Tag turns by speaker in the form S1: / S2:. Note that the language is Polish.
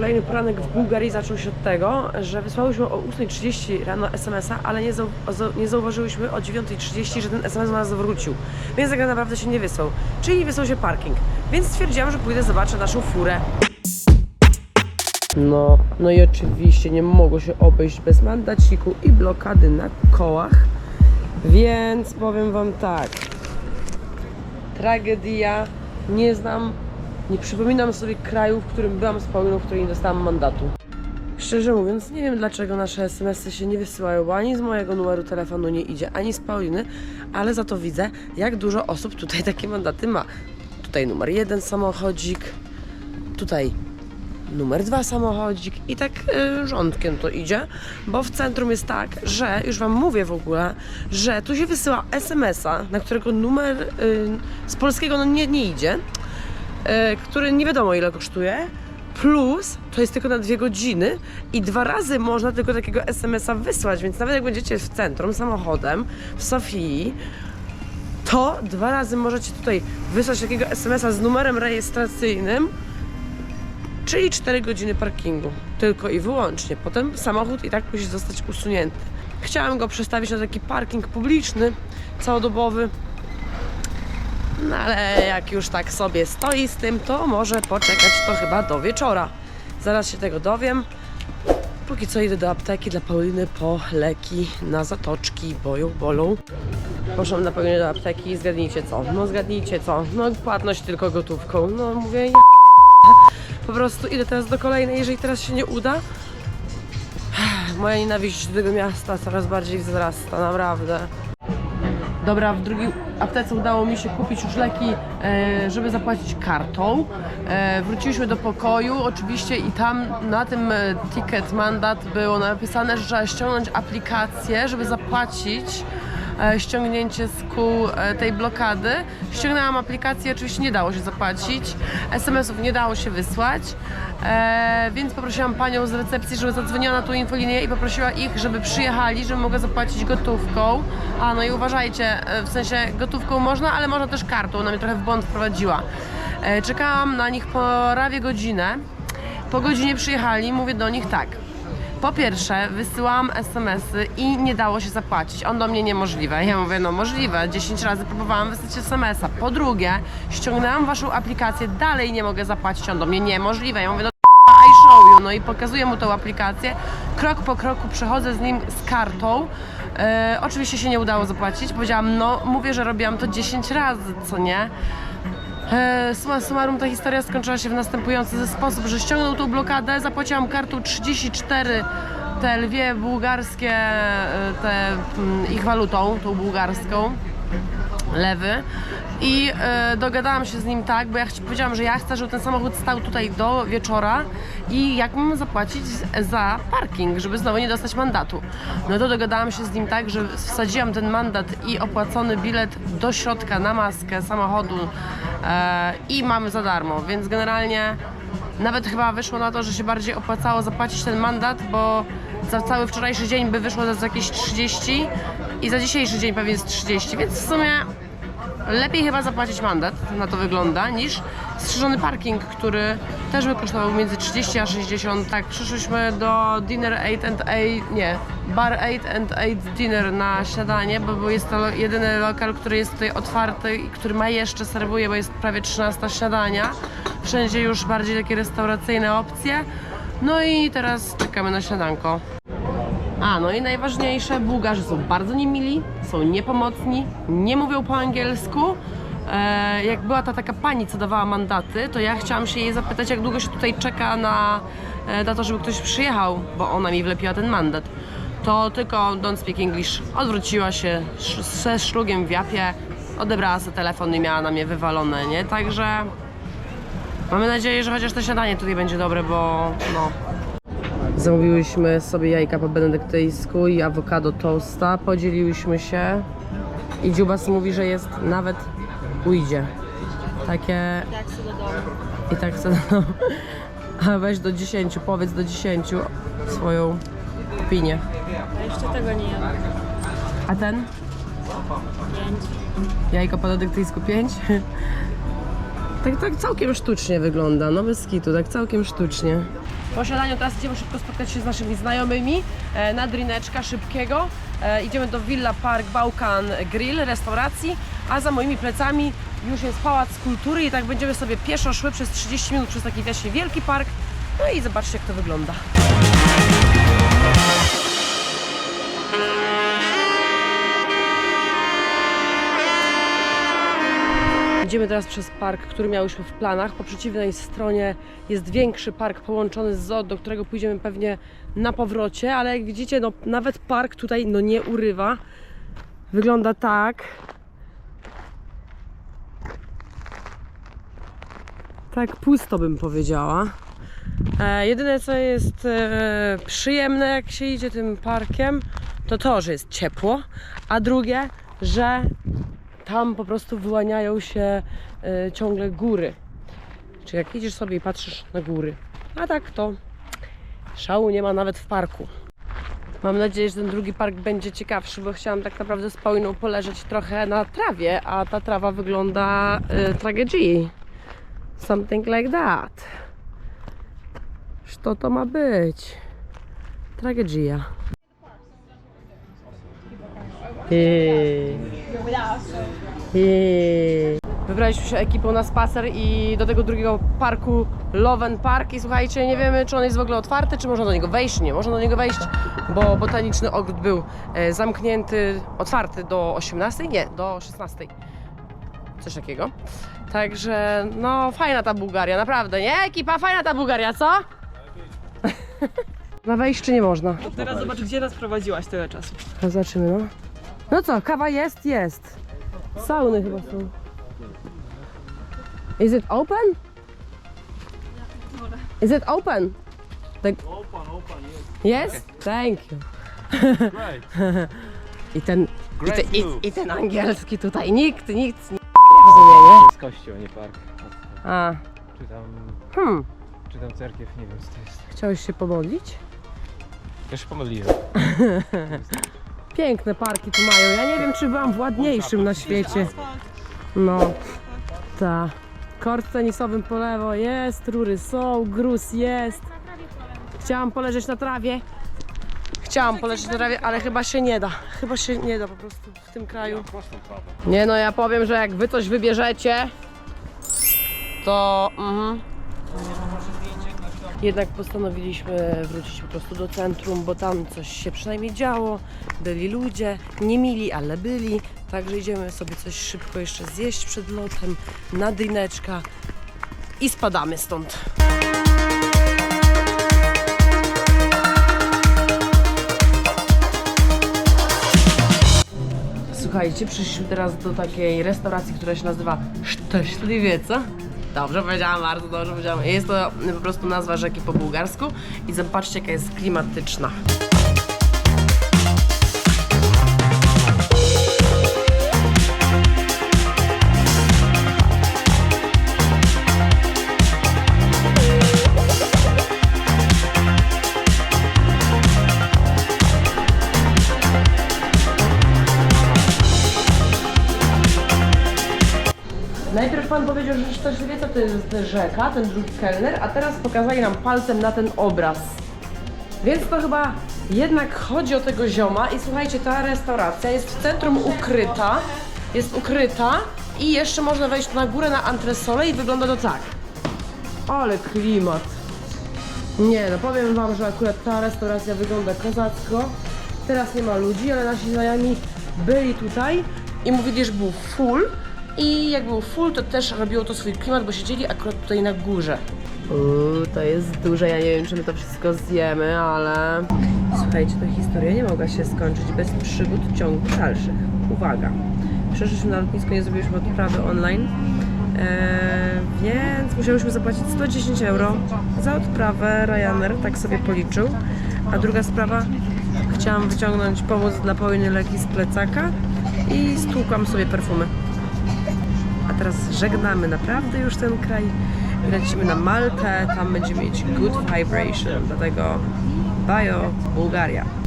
S1: Kolejny poranek w Bułgarii zaczął się od tego, że wysłałyśmy o 8.30 rano SMS-a, ale nie, zau nie zauważyłyśmy o 9.30, że ten SMS do nas wrócił. Więc tak naprawdę się nie wysłał. Czyli wysłał się parking. Więc stwierdziłam, że pójdę zobaczę naszą furę. No, no i oczywiście nie mogło się obejść bez mandaciku i blokady na kołach. Więc powiem wam tak. Tragedia. Nie znam, nie przypominam sobie kraju, w którym byłam z Pauliną, w którym nie dostałam mandatu. Szczerze mówiąc, nie wiem dlaczego nasze SMS-y się nie wysyłają, bo ani z mojego numeru telefonu nie idzie, ani z Pauliny, ale za to widzę, jak dużo osób tutaj takie mandaty ma. Tutaj numer jeden samochodzik, tutaj numer dwa samochodzik i tak y, rządkiem to idzie, bo w centrum jest tak, że już Wam mówię w ogóle, że tu się wysyła SMS-a, na którego numer y, z polskiego no nie, nie idzie, który nie wiadomo ile kosztuje, plus to jest tylko na dwie godziny i dwa razy można tylko takiego SMS-a wysłać, więc nawet jak będziecie w centrum samochodem w Sofii, to dwa razy możecie tutaj wysłać takiego SMS-a z numerem rejestracyjnym, czyli 4 godziny parkingu. Tylko i wyłącznie. Potem samochód i tak musi zostać usunięty. Chciałam go przestawić na taki parking publiczny, całodobowy. No ale jak już tak sobie stoi z tym, to może poczekać to chyba do wieczora. Zaraz się tego dowiem. Póki co idę do apteki dla Pauliny po leki na zatoczki, bo ją bolą. Poszłam na Paulinę do apteki i zgadnijcie co? No zgadnijcie co? No płatność tylko gotówką. No mówię, ja po prostu idę teraz do kolejnej, jeżeli teraz się nie uda. Moja nienawiść do tego miasta coraz bardziej wzrasta, naprawdę. Dobra, w drugiej aptece udało mi się kupić już leki, e, żeby zapłacić kartą. E, wróciliśmy do pokoju, oczywiście i tam na tym e, ticket mandat było napisane, że trzeba ściągnąć aplikację, żeby zapłacić ściągnięcie z kół e, tej blokady. Ściągnęłam aplikację, oczywiście nie dało się zapłacić, SMS-ów nie dało się wysłać, e, więc poprosiłam panią z recepcji, żeby zadzwoniła na tą infolinię i poprosiła ich, żeby przyjechali, żeby mogła zapłacić gotówką. A no i uważajcie, e, w sensie gotówką można, ale można też kartą, ona mnie trochę w błąd wprowadziła. E, Czekałam na nich prawie godzinę. Po godzinie przyjechali, mówię do nich tak. Po pierwsze, wysyłałam SMS-y i nie dało się zapłacić. On do mnie niemożliwe. Ja mówię, no możliwe. 10 razy próbowałam wysłać SMS-a. Po drugie, ściągnęłam waszą aplikację, dalej nie mogę zapłacić. On do mnie niemożliwe. Ja mówię, no I show you. No i pokazuję mu tą aplikację. Krok po kroku przechodzę z nim z kartą. E, oczywiście się nie udało zapłacić. Powiedziałam, no mówię, że robiłam to 10 razy, co nie? E, Summa summarum ta historia skończyła się w następujący sposób, że ściągnął tą blokadę, zapłaciłam kartą 34 te lwie bułgarskie, e, te mm, ich walutą, tą bułgarską, lewy. I e, dogadałam się z nim tak, bo ja powiedziałam, że ja chcę, żeby ten samochód stał tutaj do wieczora i jak mam zapłacić za parking, żeby znowu nie dostać mandatu. No to dogadałam się z nim tak, że wsadziłam ten mandat i opłacony bilet do środka na maskę samochodu e, i mamy za darmo, więc generalnie nawet chyba wyszło na to, że się bardziej opłacało zapłacić ten mandat, bo za cały wczorajszy dzień by wyszło za jakieś 30 i za dzisiejszy dzień pewnie jest 30, więc w sumie lepiej chyba zapłacić mandat, na to wygląda, niż strzeżony parking, który też by kosztował między 30 a 60. Tak, przyszłyśmy do Dinner 8 and 8, nie, Bar 8 and 8 Dinner na śniadanie, bo jest to jedyny lokal, który jest tutaj otwarty i który ma jeszcze serwuje, bo jest prawie 13 śniadania. Wszędzie już bardziej takie restauracyjne opcje. No i teraz czekamy na śniadanko. A, no i najważniejsze, Bułgarzy są bardzo niemili, są niepomocni, nie mówią po angielsku. E, jak była ta taka pani, co dawała mandaty, to ja chciałam się jej zapytać, jak długo się tutaj czeka na, e, na to, żeby ktoś przyjechał, bo ona mi wlepiła ten mandat. To tylko don't speak English. Odwróciła się ze szlugiem w japie, odebrała sobie telefon i miała na mnie wywalone, nie? Także mamy nadzieję, że chociaż to śniadanie tutaj będzie dobre, bo no, Zamówiłyśmy sobie jajka po benedyktyjsku i awokado toasta. Podzieliłyśmy się i Dziubas mówi, że jest nawet ujdzie. Takie...
S2: Chcę do domu.
S1: I tak chcę no. A weź do 10, powiedz do 10 swoją opinię.
S2: A jeszcze tego nie jadłem.
S1: A ten?
S2: Pięć.
S1: Jajko po benedyktyjsku 5? Tak, tak całkiem sztucznie wygląda, no bez kitu, tak całkiem sztucznie. Po śniadaniu teraz idziemy szybko spotkać się z naszymi znajomymi e, na drineczka szybkiego. E, idziemy do Villa Park Bałkan Grill, restauracji, a za moimi plecami już jest Pałac Kultury i tak będziemy sobie pieszo szły przez 30 minut przez taki właśnie wielki park. No i zobaczcie jak to wygląda. Idziemy teraz przez park, który miałyśmy w planach. Po przeciwnej stronie jest większy park połączony z zoo, do którego pójdziemy pewnie na powrocie, ale jak widzicie, no, nawet park tutaj no, nie urywa. Wygląda tak. Tak pusto bym powiedziała. E, jedyne co jest e, przyjemne jak się idzie tym parkiem, to to, że jest ciepło, a drugie, że tam po prostu wyłaniają się e, ciągle góry. Czy jak idziesz sobie i patrzysz na góry. A tak to szału nie ma nawet w parku. Mam nadzieję, że ten drugi park będzie ciekawszy, bo chciałam tak naprawdę z poleżeć trochę na trawie, a ta trawa wygląda e, tragedii. Something like that. Co to ma być? Tragedia. Eee. Wybraliśmy się ekipą na spacer i do tego drugiego parku Loven Park i słuchajcie, nie wiemy czy on jest w ogóle otwarty, czy można do niego wejść. Nie można do niego wejść, bo botaniczny ogród był e, zamknięty, otwarty do 18? Nie, do 16. Coś takiego. Także no fajna ta Bułgaria, naprawdę, nie? Ekipa, fajna ta Bułgaria, co? Na wejść czy nie można?
S3: Teraz zobacz, gdzie nas prowadziłaś tyle czasu.
S1: No zobaczymy, no. No co, kawa jest? Jest. Sauny chyba są. Is it open? Is it open? The... Open, open, yes. Yes? Thank you.
S4: Great.
S1: I ten, i,
S4: Great
S1: ten, i. I ten angielski tutaj, nikt, nikt nie rozumie, nie?
S4: To jest kościół, nie park.
S1: A,
S4: Czy tam,
S1: hmm,
S4: czy tam cerkiew, nie wiem co to jest.
S1: chciałeś się pomodlić?
S4: Ja się pomyliłem.
S1: Piękne parki tu mają. Ja nie wiem, czy byłam w ładniejszym na świecie. No, ta. Kort tenisowym po lewo jest, rury są, gruz jest. Chciałam poleżeć na trawie. Chciałam poleżeć na trawie, ale chyba się nie da. Chyba się nie da po prostu w tym kraju. Nie no, ja powiem, że jak wy coś wybierzecie, to... Mhm. Jednak postanowiliśmy wrócić po prostu do centrum, bo tam coś się przynajmniej działo. Byli ludzie, nie mili, ale byli. Także idziemy sobie coś szybko jeszcze zjeść przed lotem, na drineczka i spadamy stąd. Słuchajcie, przyszliśmy teraz do takiej restauracji, która się nazywa Szczęśliwieca. Dobrze powiedziałam, bardzo dobrze powiedziałam. Jest to po prostu nazwa rzeki po bułgarsku i zobaczcie jaka jest klimatyczna. Najpierw pan powiedział, że Szczęśliwieca to jest rzeka, ten drugi kelner, a teraz pokazali nam palcem na ten obraz. Więc to chyba jednak chodzi o tego zioma i słuchajcie, ta restauracja jest w centrum ukryta, jest ukryta i jeszcze można wejść na górę na antresolę i wygląda to tak. Ale klimat. Nie no, powiem wam, że akurat ta restauracja wygląda kozacko. Teraz nie ma ludzi, ale nasi znajomi byli tutaj i mówili, że był full. I jak był full, to też robiło to swój klimat, bo siedzieli akurat tutaj na górze. Uuu, to jest duże, ja nie wiem, czy my to wszystko zjemy, ale... Słuchajcie, ta historia nie mogła się skończyć bez przygód ciągu dalszych. Uwaga! Przeszliśmy na lotnisko, nie zrobiliśmy odprawy online, eee, więc musiałyśmy zapłacić 110 euro za odprawę. Ryanair tak sobie policzył. A druga sprawa, chciałam wyciągnąć pomoc dla Pauliny leki z plecaka i stłukłam sobie perfumy. Teraz żegnamy naprawdę już ten kraj. Lecimy na Maltę, tam będziemy mieć good vibration, dlatego Bajo, Bułgaria.